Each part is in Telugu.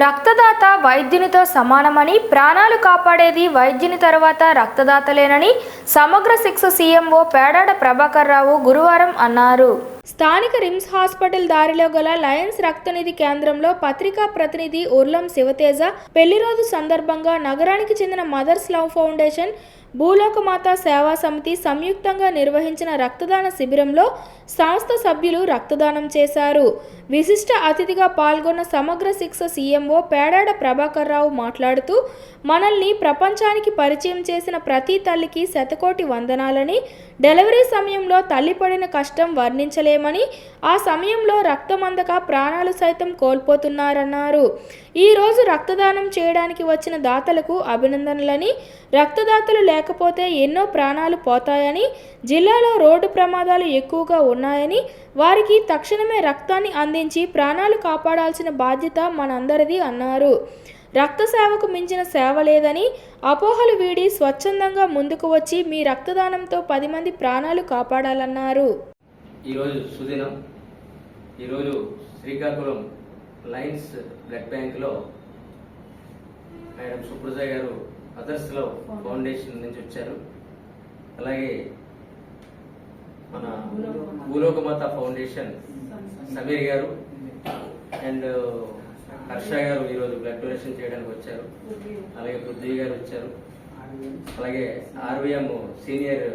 రక్తదాత వైద్యునితో సమానమని ప్రాణాలు కాపాడేది వైద్యుని తర్వాత రక్తదాతలేనని సమగ్ర శిక్ష సీఎంఓ పేడాడ ప్రభాకర్ రావు గురువారం అన్నారు. స్థానిక రిమ్స్ హాస్పిటల్ దారిలో గల లయన్స్ రక్తనిధి కేంద్రంలో పత్రికా ప్రతినిధి ఉర్లం శివతేజ పెళ్ళి రోజు సందర్భంగా నగరానికి చెందిన మదర్స్ లవ్ ఫౌండేషన్ భూలోకమాత సేవా సమితి సంయుక్తంగా నిర్వహించిన రక్తదాన శిబిరంలో సంస్థ సభ్యులు రక్తదానం చేశారు. విశిష్ట అతిథిగా పాల్గొన్న సమగ్ర శిక్ష సీఎంఓ పేడాడ ప్రభాకర్ రావు మాట్లాడుతూ మనల్ని ప్రపంచానికి పరిచయం చేసిన ప్రతి తల్లికి శతకోటి వందనాలని డెలివరీ సమయంలో తల్లి పడిన కష్టం వర్ణించలేమని ఆ సమయంలో రక్తమందక ప్రాణాలు సైతం కోల్పోతున్నారన్నారు. ఈరోజు రక్తదానం చేయడానికి వచ్చిన దాతలకు అభినందనలని రక్తదాతలు లేకపోతే ఎన్నో ప్రాణాలు పోతాయని జిల్లాలో రోడ్డు ప్రమాదాలు ఎక్కువగా ఉన్నాయని వారికి తక్షణమే రక్తాన్ని అందించి ప్రాణాలు కాపాడాల్సిన బాధ్యత మనందరిది అన్నారు. రక్త సేవకు మించిన సేవ లేదని అపోహలు వీడి స్వచ్ఛందంగా ముందుకు వచ్చి మీ రక్తదానంతో పది మంది ప్రాణాలు కాపాడాలన్నారు. ఈరోజు సుదినం. ఈరోజు శ్రీకాకుళం లయన్స్ బ్లడ్ బ్యాంక్లో madam Supraja garu others love foundation నుంచి వచ్చారు. అలాగే మన భూలోకమాత ఫౌండేషన్ సమీర్ గారు అండ్ హర్ష గారు ఈరోజు బ్లడ్ డొనేషన్ చేయడానికి వచ్చారు. అలాగే పృథ్వీ గారు వచ్చారు. అలాగే RVM senior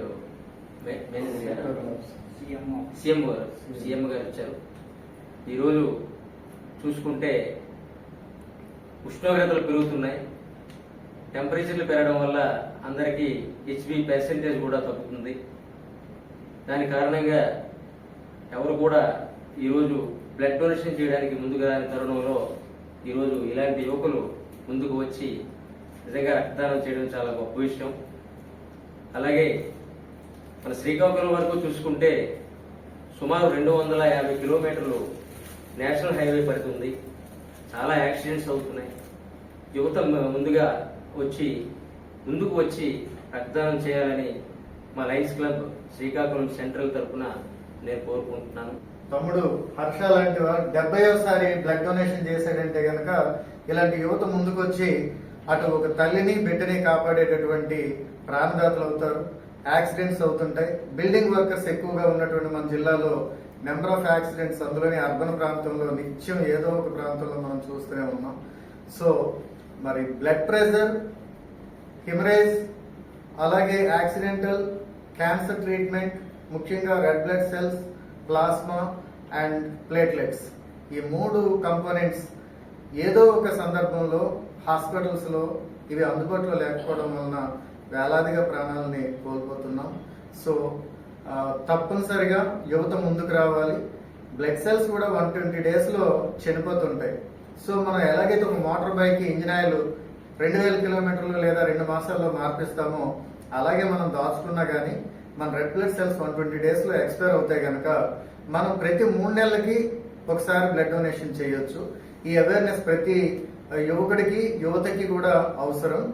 manager garu. CM garu CM garu వచ్చారు. ఈరోజు చూసుకుంటే ఉష్ణోగ్రతలు పెరుగుతున్నాయి. టెంపరేచర్లు పెరగడం వల్ల అందరికీ హెచ్బి పర్సెంటేజ్ కూడా తగ్గుతుంది. దాని కారణంగా ఎవరు కూడా ఈరోజు బ్లడ్ డొనేషన్ చేయడానికి ముందుకు రాని తరుణంలో ఈరోజు ఇలాంటి యువకులు ముందుకు వచ్చి నిజంగా రక్తదానం చేయడం చాలా గొప్ప విషయం. అలాగే మన శ్రీకాకుళం వరకు చూసుకుంటే సుమారు రెండు వందల యాభై కిలోమీటర్లు నేషనల్ హైవే పడుతుంది. చాలా యాక్సిడెంట్స్ అవుతున్నాయి. యువత ముందుగా వచ్చి ముందుకు వచ్చి రక్తదానం చేయాలని మా లైన్స్ క్లబ్ శ్రీకాకుళం సెంట్రల్ తరపున నేను కోరుకుంటున్నాను. తమ్ముడు హర్ష లాంటి వారు డెబ్బైసారి బ్లడ్ డొనేషన్ చేశాడంటే కనుక ఇలాంటి యువత ముందుకు వచ్చి అటు ఒక తల్లిని బిడ్డని కాపాడేటటువంటి ప్రాణదాతలు అవుతారు. యాక్సిడెంట్స్ అవుతుంటాయి. బిల్డింగ్ వర్కర్స్ ఎక్కువగా ఉన్నటువంటి మన జిల్లాలో నెంబర్ ఆఫ్ యాక్సిడెంట్స్ అందులోని అర్బన్ ప్రాంతంలో నిత్యం ఏదో ఒక ప్రాంతంలో మనం చూస్తూనే ఉన్నాం. సో మరి బ్లడ్ ప్రెషర్ హిమరేజ్ అలాగే యాక్సిడెంటల్ క్యాన్సర్ ట్రీట్మెంట్ ముఖ్యంగా red blood cells plasma and platelets. ఈ మూడు కంపోనెంట్స్ ఏదో ఒక సందర్భంలో హాస్పిటల్స్లో ఇవి అందుబాటులో లేకపోవడం వలన వేలాదిగా ప్రాణాలని కోల్పోతున్నాం. సో తప్పనిసరిగా యువత ముందుకు రావాలి. బ్లడ్ సెల్స్ కూడా వన్ ట్వంటీ డేస్లో చనిపోతుంటాయి. సో మనం ఎలాగైతే ఒక మోటార్ బైక్ ఇంజిన్ ఆయిల్ రెండు వేల కిలోమీటర్లు లేదా రెండు మాసాల్లో మార్పిస్తామో అలాగే మనం దాచుకున్నా కానీ మన red blood cells one twenty డేస్లో ఎక్స్పైర్ అవుతాయి కనుక మనం ప్రతి మూడు నెలలకి ఒకసారి బ్లడ్ డొనేషన్ చేయొచ్చు. ఈ అవేర్నెస్ ప్రతి యువకుడికి యువతకి కూడా అవసరం.